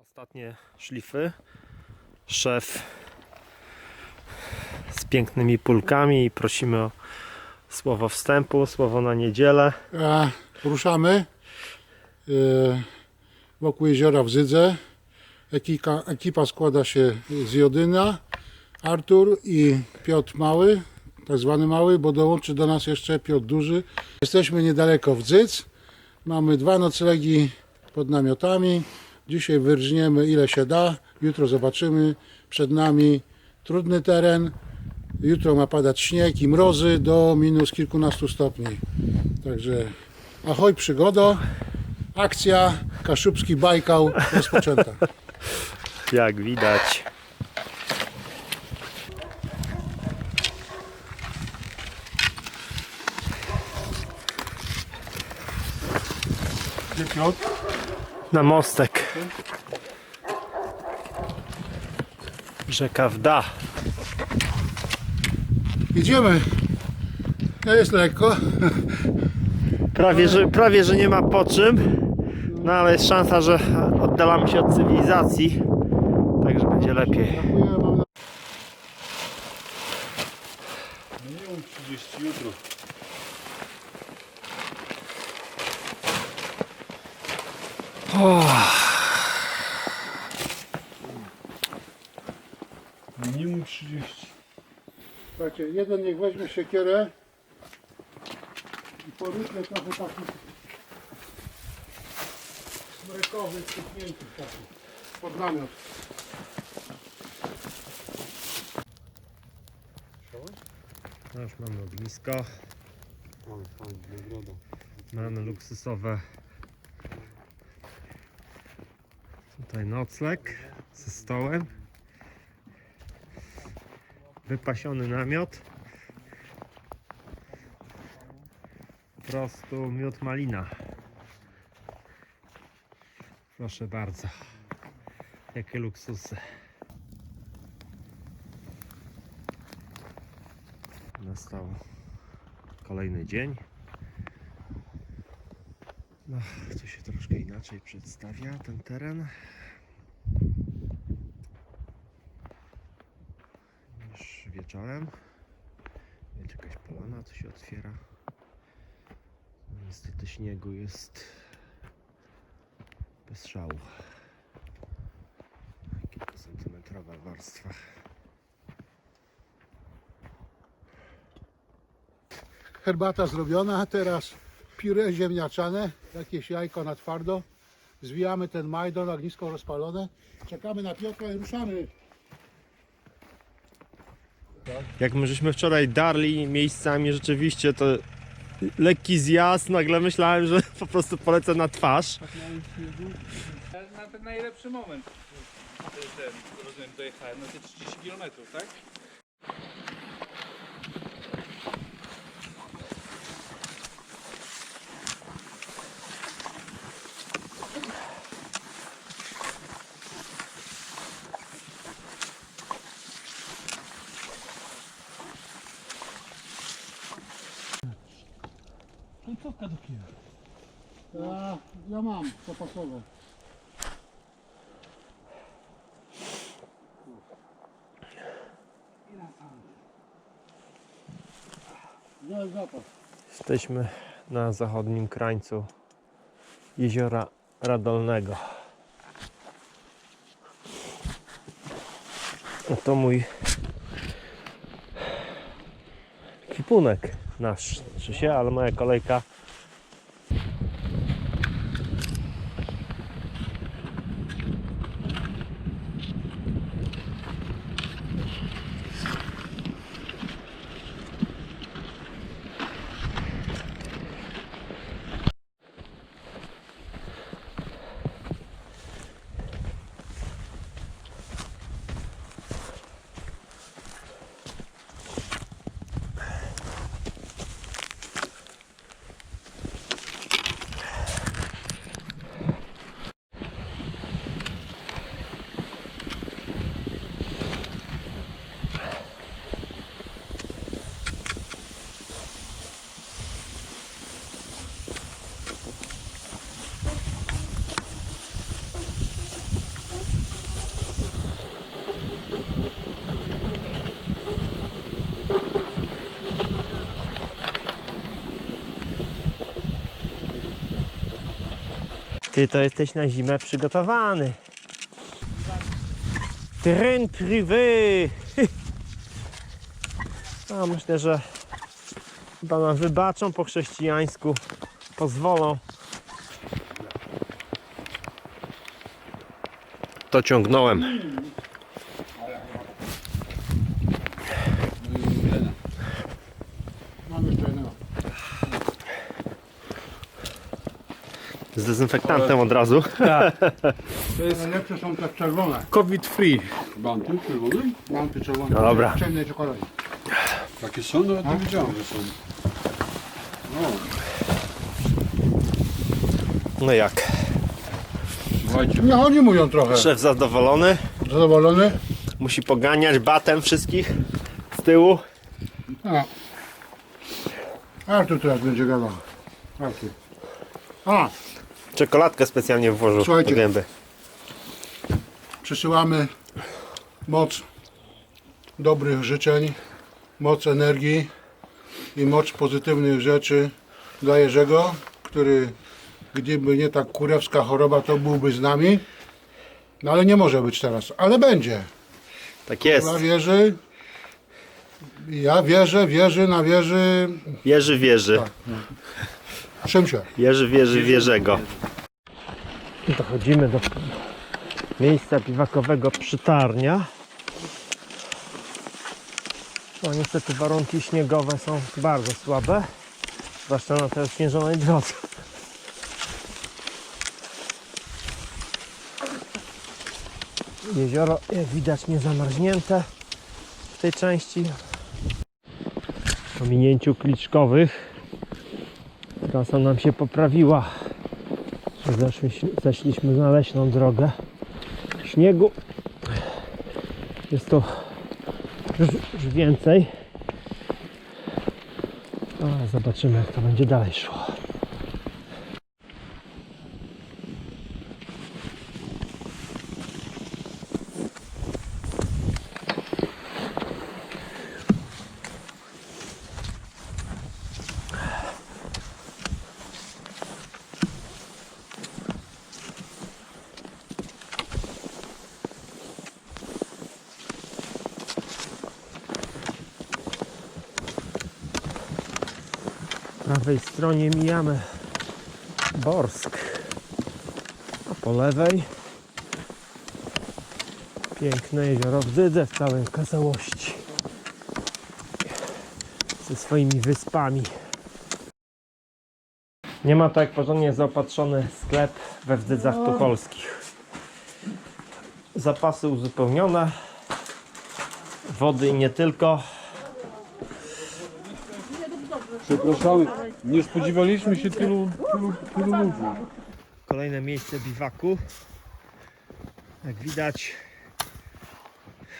Ostatnie szlify. Szef z pięknymi pulkami prosimy o słowo wstępu, słowo na niedzielę. A ruszamy e, wokół jeziora w Zydze. Ekika, ekipa składa się z Jodyna, Artur i Piotr Mały, tak zwany Mały, bo dołączy do nas jeszcze Piotr Duży. Jesteśmy niedaleko w Zydz. Mamy dwa noclegi pod namiotami. Dzisiaj wyrżniemy ile się da. Jutro zobaczymy. Przed nami trudny teren. Jutro ma padać śnieg i mrozy do minus kilkunastu stopni. Także ahoj przygodo, akcja Kaszubski Bajkał rozpoczęta. Jak widać. Na mostek. Rzeka Wda. Idziemy. To jest lekko. Prawie że, prawie, że nie ma po czym. No ale jest szansa, że oddalamy się od cywilizacji. Także będzie lepiej. Brakuje, mam na- Minimum 30 jutro. Minimum 30. Słuchajcie, jeden niech weźmie siekierę i poróżmy trochę takich smrekowych, stukniętych takich pod namiot. No już mamy ognisko. Nagroda. Mamy luksusowe tutaj nocleg ze stołem. Wypasiony namiot. Po prostu miód malina. Proszę bardzo. Jakie luksusy. Nastał kolejny dzień. No, tu się troszkę inaczej przedstawia ten teren wieczorem. Jest jakaś polana, co się otwiera. No, niestety śniegu jest bez szału. Kilkucentymetrowa warstwa. Herbata zrobiona, teraz pire ziemniaczane, jakieś jajko na twardo. Zwijamy ten majdon, ognisko rozpalone. Czekamy na Piotra i ruszamy. Jak my żeśmy wczoraj darli miejscami, rzeczywiście to lekki zjazd, nagle myślałem, że po prostu polecę na twarz. Na ten najlepszy moment. Ten, rozumiem, dojechałem na te 30 km, tak? Końcówka do. Ja, ja mam zapasowe. Zapas? Jesteśmy na zachodnim krańcu jeziora Radolnego. Oto mój kipunek nasz, czy się, ale moja kolejka Ty to jesteś na zimę przygotowany. Tren privé. Myślę, że chyba nam wybaczą po chrześcijańsku. Pozwolą. To ciągnąłem. Mam jeszcze jednego. Z dezynfektantem od razu. Najlepsze są te czerwone. COVID free. Banty czerwone? Lampy czerwone. No dobra. W ciemnej czekoladzie. Takie są? No nie wiedziałem, że są. No, No jak? słuchajcie. Nie oni mówią trochę. Szef zadowolony. Zadowolony? Musi poganiać batem wszystkich z tyłu. A. Artur teraz będzie gadał. Artur. A, Czekoladkę specjalnie włożył Słuchajcie. do gęby. przesyłamy moc dobrych życzeń, moc energii i moc pozytywnych rzeczy dla Jerzego, który gdyby nie ta kurewska choroba, to byłby z nami. No ale nie może być teraz, ale będzie. Tak jest. Ja wierzy, ja wierzę, wierzy na wieży Wierzy, wierzy. Szymsie. Wierzy, wierzy, wierzego. Dochodzimy do miejsca piwakowego przytarnia. No niestety warunki śniegowe są bardzo słabe. Zwłaszcza na tej ośnieżonej drodze. Jezioro, jak widać, nie zamarznięte w tej części. Po minięciu kliczkowych trasa nam się poprawiła. Zeszli, zeszliśmy na leśną drogę śniegu. Jest to już, już więcej. Zobaczymy jak to będzie dalej szło. Stronie mijamy Borsk, a po lewej piękne jezioro Wdydze w całej okazałości ze swoimi wyspami. Nie ma tak porządnie zaopatrzony sklep we Wdydzach Tucholskich. Zapasy uzupełnione, wody i nie tylko. Przepraszamy, nie spodziewaliśmy się tylu, tylu, tylu ludzi. Kolejne miejsce biwaku. Jak widać,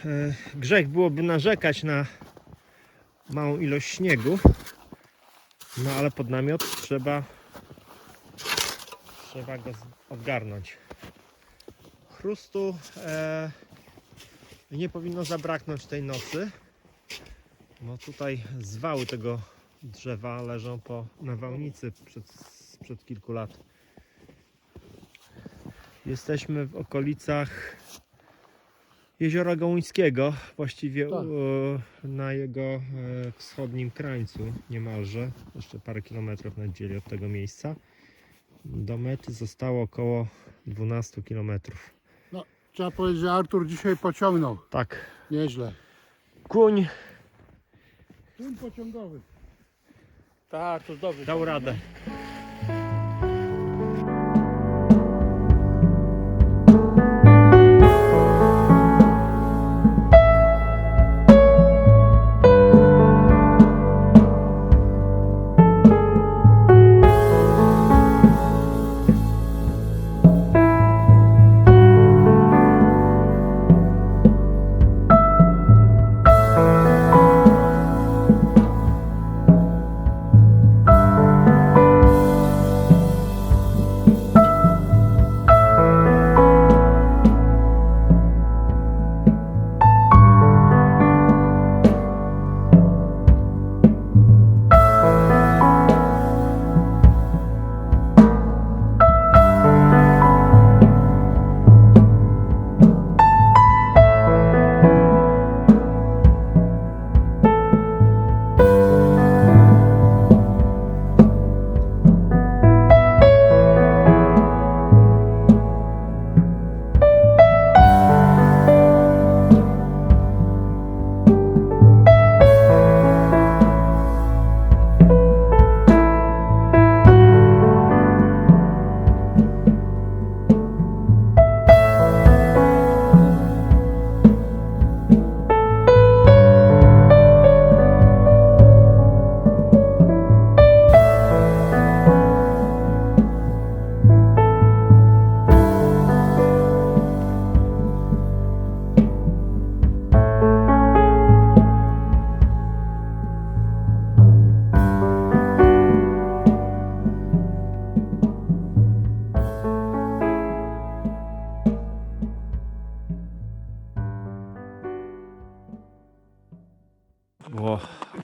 e, grzech byłoby narzekać na małą ilość śniegu. No ale pod namiot trzeba trzeba go odgarnąć. Chrustu e, nie powinno zabraknąć tej nocy, bo tutaj zwały tego drzewa leżą po nawałnicy przed, sprzed kilku lat. Jesteśmy w okolicach Jeziora Gołuńskiego, właściwie Tak. e, na jego e, wschodnim krańcu niemalże, jeszcze parę kilometrów na dzieli od tego miejsca. Do mety zostało około 12 kilometrów. Trzeba powiedzieć, że Artur dzisiaj pociągnął. Tak, Nieźle. kuń Tym pociągowy. Tak, to dobrze. dał radę.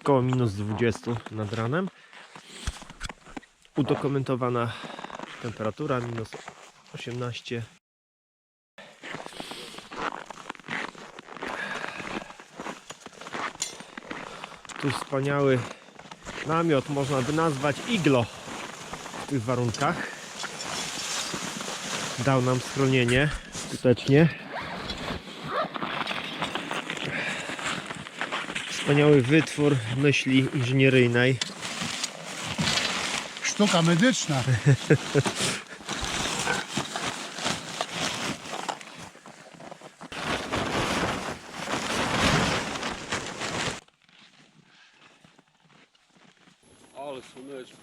Koło minus 20 nad ranem. Udokumentowana temperatura minus 18. Tu wspaniały namiot, można by nazwać iglo w tych warunkach. Dał nam schronienie skutecznie. Wspaniały wytwór myśli inżynieryjnej. Sztuka medyczna. Ale słoneczko.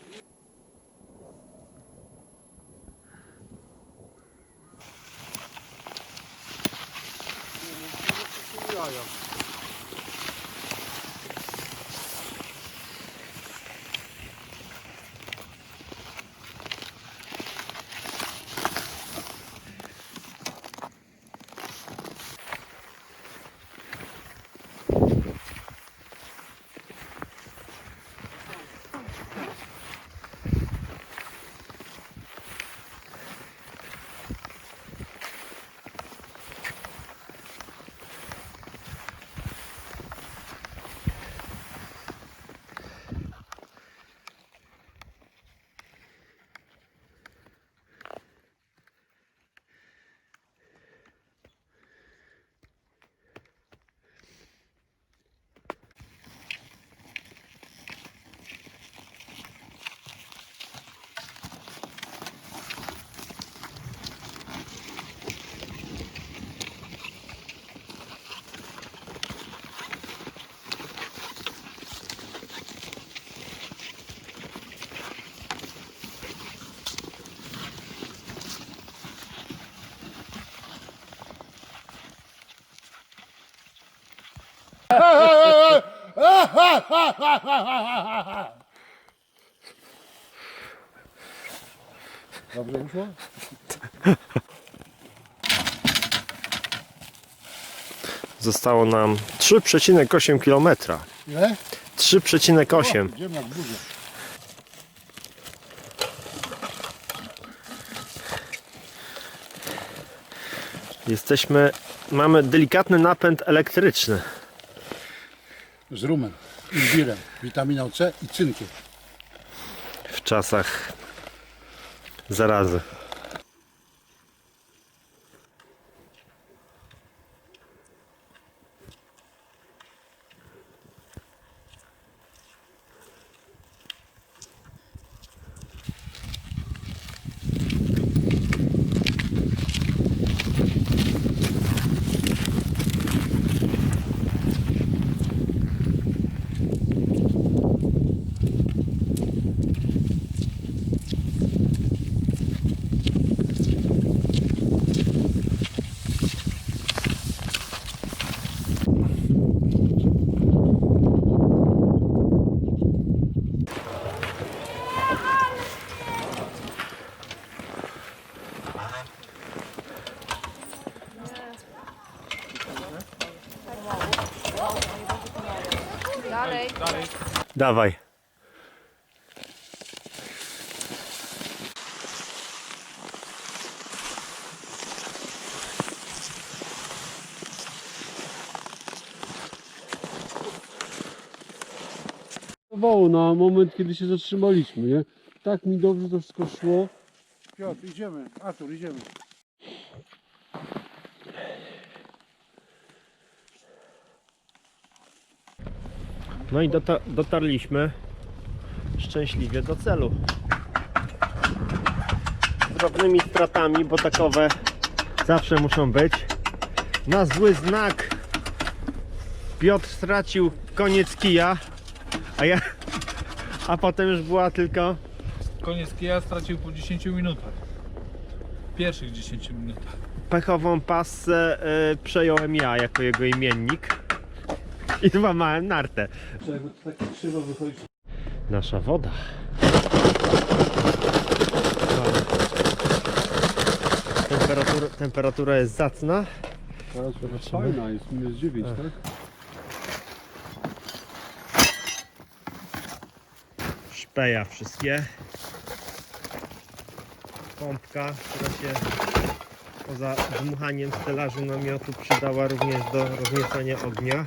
Dobrze wyszło? Zostało nam 3,8 km. Ile? 3,8. Idziemy jak. Jesteśmy, mamy delikatny napęd elektryczny. Z rumem, imbirem, witaminą C i cynkiem. w czasach zarazy. Dawaj. Wołu na moment, kiedy się zatrzymaliśmy, nie? Tak mi dobrze to wszystko szło. Piotr, idziemy. Artur, idziemy. No i dota- dotarliśmy szczęśliwie do celu. Z drobnymi stratami, bo takowe zawsze muszą być. Na zły znak Piotr stracił koniec kija, a ja, a potem już była tylko Koniec kija stracił po 10 minutach. Pierwszych 10 minutach. pechową pasę y, przejąłem ja jako jego imiennik i złamałem nartę. Jakby to tak krzywo wychodzi. Nasza woda. Temperatura, temperatura jest zacna. Fajna jest, minus 9, tak? speja wszystkie. Pompka, która się poza dmuchaniem stelażu namiotu przydała również do rozniecenia ognia.